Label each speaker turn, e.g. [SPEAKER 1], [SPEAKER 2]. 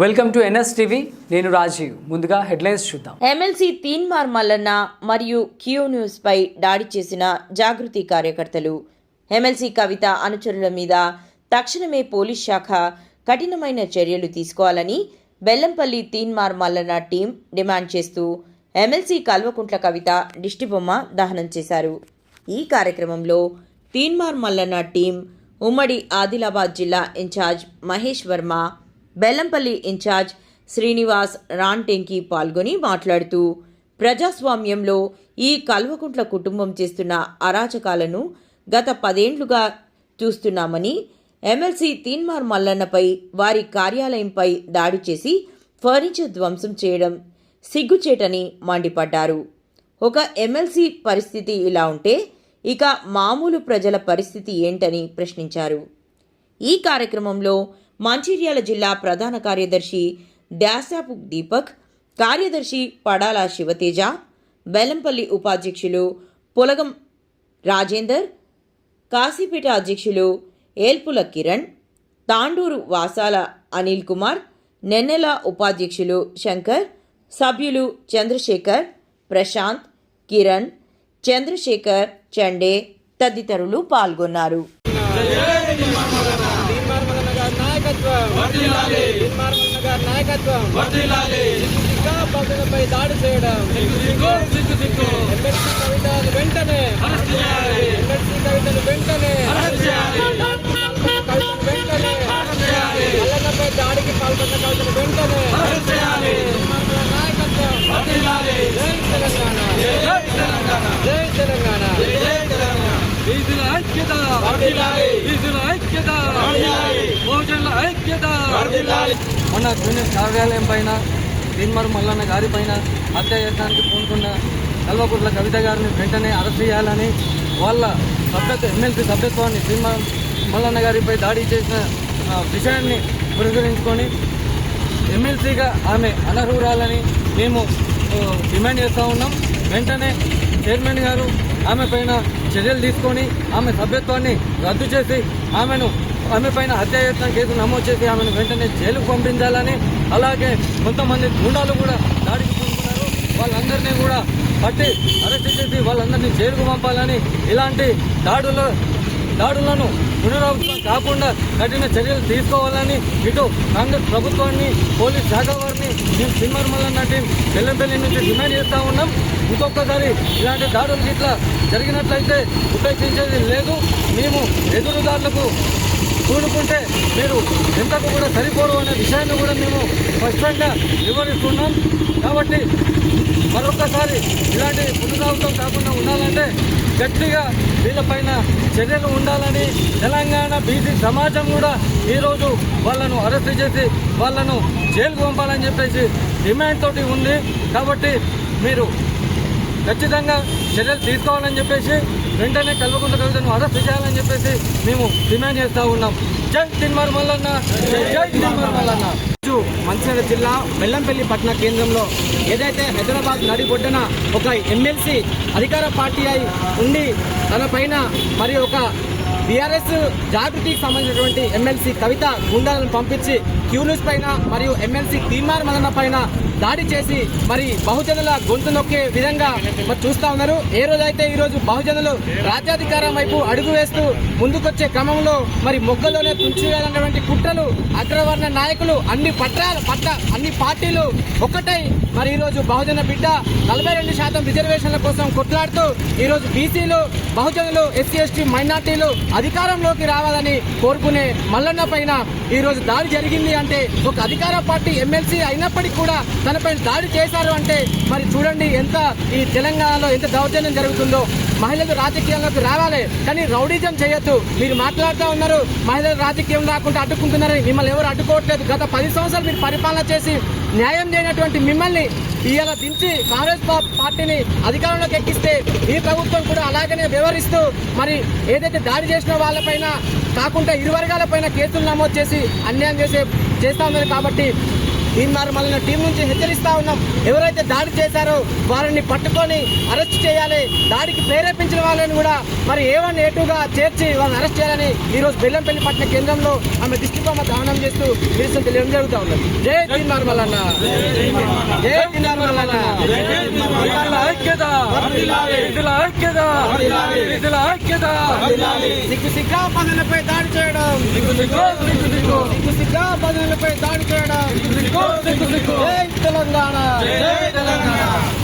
[SPEAKER 1] Welcome to NS TV. నేను రాజీవ్. ముందుగా headlines చూద్దాం.
[SPEAKER 2] ఎమ్మెల్సీ తీన్మార్ మల్లన్న మరియు క్యూ న్యూస్ పై దాడి చేసిన జాగృతి కార్యకర్తలు. ఎమ్మెల్సీ కవిత అనుచరుల మీద తక్షణమే పోలీస్ శాఖ కఠినమైన చర్యలు తీసుకోవాలని బెల్లంపల్లి తీన్మార్ మల్లన్న టీం డిమాండ్ చేస్తూ ఎమ్మెల్సీ కల్వకుంట్ల కవిత దిష్టిబొమ్మ దహనం చేశారు. ఈ కార్యక్రమంలో తీన్మార్ మల్లన్న టీం ఉమ్మడి ఆదిలాబాద్ జిల్లా ఇన్ఛార్జ్ మహేష్ వర్మ బెల్లంపల్లి ఇన్ఛార్జ్ శ్రీనివాస్ రాంటెంకి పాల్గొని మాట్లాడుతూ ప్రజాస్వామ్యంలో ఈ కల్వకుంట్ల కుటుంబం చేస్తున్న అరాచకాలను గత పదేండ్లుగా చూస్తున్నామని ఎమ్మెల్సీ తీన్మార్ మల్లన్నపై వారి కార్యాలయంపై దాడి చేసి ఫర్నిచర్ ధ్వంసం చేయడం సిగ్గుచేటని మండిపడ్డారు. ఒక ఎమ్మెల్సీ పరిస్థితి ఇలా ఉంటే ఇక మామూలు ప్రజల పరిస్థితి ఏంటని ప్రశ్నించారు. ఈ కార్యక్రమంలో మంచిర్యాల జిల్లా ప్రధాన కార్యదర్శి డాసాపు దీపక్ కార్యదర్శి పడాల శివతేజ బెల్లంపల్లి ఉపాధ్యక్షులు పులగం రాజేందర్ కాశీపేట అధ్యక్షులు ఏల్పుల కిరణ్ తాండూరు వాసాల అనిల్ కుమార్ నెన్నెల ఉపాధ్యక్షులు శంకర్ సభ్యులు చంద్రశేఖర్ ప్రశాంత్ కిరణ్ చంద్రశేఖర్ చండే తదితరులు పాల్గొన్నారు.
[SPEAKER 3] నాయకత్వం. తీర్మార్మలన్న గారి నాయకత్వం. ఇంకా భద్రతపై దాడి చేయడం. ఎమ్మెల్సీ కవితను వెంటనే. ఎమ్మెల్సీ కవితను వెంటనే. కవితను వెంటనే. మల్లన్నపై దాడికి పాల్గొన్న కవితను వెంటనే తీర్మార్మల నాయకత్వం జై తెలంగాణ జై తెలంగాణ
[SPEAKER 4] బీసీల ఐక్యత బీసీల ఐక్యత బహుజనుల ఐక్యత మొన్న యూనిట్ కార్యాలయం పైన భీన్మరు మల్లన్న గారి పైన హత్య చేయడానికి పూనుకున్న కల్వకుట్ల కవిత గారిని వెంటనే అరెస్ట్ చేయాలని వాళ్ళ సభ్యత్వ ఎమ్మెల్సీ సభ్యత్వాన్ని తీన్మర్ మల్లన్న గారిపై దాడి చేసిన విషయాన్ని పురస్కరించుకొని ఎమ్మెల్సీగా ఆమె అనర్హురాలని మేము డిమాండ్ చేస్తూ ఉన్నాం. వెంటనే చైర్మన్ గారు ఆమె పైన చర్యలు తీసుకొని ఆమె సభ్యత్వాన్ని రద్దు చేసి ఆమెను ఆమె పైన హత్యాయత్నం కేసు నమోదు చేసి ఆమెను వెంటనే జైలుకు పంపించాలని అలాగే కొంతమంది గుండాలు కూడా దాడికి పూనుకున్నారు వాళ్ళందరినీ కూడా పట్టి అరెస్ట్ చేసి వాళ్ళందరినీ జైలుకు పంపాలని ఇలాంటి దాడులు దాడులను పునరావృతం కాకుండా కఠిన చర్యలు తీసుకోవాలని ఇటు కాంగ్రెస్ ప్రభుత్వాన్ని పోలీస్ శాఖ వారిని మేము సినిమర్మల నటి బెల్లంపల్లి నుంచి డిమాండ్ చేస్తూ ఉన్నాం. ఇంకొకసారి ఇలాంటి దాడులు ఇట్లా జరిగినట్లయితే ఉపేక్షించేది లేదు. మేము ఎదురుదారులకు కూడుకుంటే మీరు ఎంతకు కూడా సరిపోరు అనే విషయాన్ని కూడా మేము స్పష్టంగా వివరిస్తున్నాం. కాబట్టి మరొకసారి ఇలాంటి పునరావృతం కాకుండా ఉండాలంటే గట్టిగా వీళ్ళపైన చర్యలు ఉండాలని తెలంగాణ బీసీ సమాజం కూడా ఈరోజు వాళ్ళను అరెస్ట్ చేసి వాళ్ళను జైలుకు పంపాలని చెప్పేసి డిమాండ్ తోటి ఉంది. కాబట్టి మీరు ఖచ్చితంగా చర్యలు తీసుకోవాలని చెప్పేసి వెంటనే కల్వకుంట్ల కవితను అరెస్ట్ చేయాలని చెప్పేసి మేము డిమాండ్ చేస్తూ ఉన్నాం. జై తిన్మర్ మల్లన్న జై తిన్మర్ మల్లన్న.
[SPEAKER 3] మంచిర్యాల జిల్లా బెల్లంపల్లి పట్టణ కేంద్రంలో ఏదైతే హైదరాబాద్ నడిబొడ్డున ఒక ఎమ్మెల్సీ అధికార పార్టీ అయి ఉండి తన పైన మరి ఒక బీఆర్ఎస్ జాగృతికి సంబంధించినటువంటి ఎమ్మెల్సీ కవిత గుండాలను పంపించి క్యూనిస్ పైన మరియు ఎమ్మెల్సీ తీమార్ మలన పైన దాడి చేసి మరి బహుజనుల గొంతు నొక్కే విధంగా మరి చూస్తా ఉన్నారు. ఏ రోజైతే ఈ రోజు బహుజనులు రాజ్యాధికారం వైపు అడుగు వేస్తూ ముందుకొచ్చే క్రమంలో మరి మొగ్గలోనే తుంచివేయాలన్నటువంటి కుట్రలు అగ్రవర్ణ నాయకులు అన్ని పట్టాల పట్ట అన్ని పార్టీలు ఒక్కటై మరి ఈరోజు బహుజన బిడ్డ నలభై రెండు శాతం రిజర్వేషన్ల కోసం కొట్లాడుతూ ఈరోజు బీసీలు బహుజనులు ఎస్సీ ఎస్టీ మైనార్టీలు అధికారంలోకి రావాలని కోరుకునే మల్లన్న పైన ఈరోజు దాడి జరిగింది అంటే ఒక అధికార పార్టీ ఎమ్మెల్సీ అయినప్పటికీ కూడా తనపై దాడి చేశారు అంటే మరి చూడండి ఎంత ఈ తెలంగాణలో ఎంత దౌర్జన్యం జరుగుతుందో. మహిళలు రాజకీయాల్లోకి రావాలి కానీ రౌడీజం చేయొద్దు. మీరు మాట్లాడుతూ ఉన్నారు మహిళలు రాజకీయం రాకుండా అడ్డుకుంటున్నారని మిమ్మల్ని ఎవరు అడ్డుకోవట్లేదు. గత పది సంవత్సరాలు మీరు పరిపాలన చేసి న్యాయం చేయనటువంటి మిమ్మల్ని ఇవాళ దించి కాంగ్రెస్ పార్టీని అధికారంలోకి ఎక్కిస్తే ఈ ప్రభుత్వం కూడా అలాగనే వ్యవహరిస్తూ మరి ఏదైతే దాడి చేసిన వాళ్ళపైన కాకుండా ఇరు వర్గాల పైన కేసులు నమోదు చేసి అన్యాయం చేసే చేస్తా ఉన్నారు కాబట్టి దీనిమారు మళ్ళీ టీం నుంచి హెచ్చరిస్తా ఉన్నాం. ఎవరైతే దాడి చేశారో వారిని పట్టుకొని అరెస్ట్ చేయాలి. దాడికి ప్రేరేపించిన వాళ్ళని కూడా మరి ఏ వన్ ఏ టూగా చేర్చి వాళ్ళని అరెస్ట్ చేయాలని ఈ రోజు బెల్లంపల్లి పట్టణ కేంద్రంలో ఆమె దిష్టిబొమ్మ దహనం చేస్తూ నిరసన తెలియడం జరుగుతూ ఉన్నది. జై తీన్మార్ మల్లన్న. జై తీన్మార్ మల్లన్న. సిగ్గు సిగ్గా పనులపై దాడి చేయడం. పనులపై దాడి చేయడం.
[SPEAKER 4] తెలంగాణ.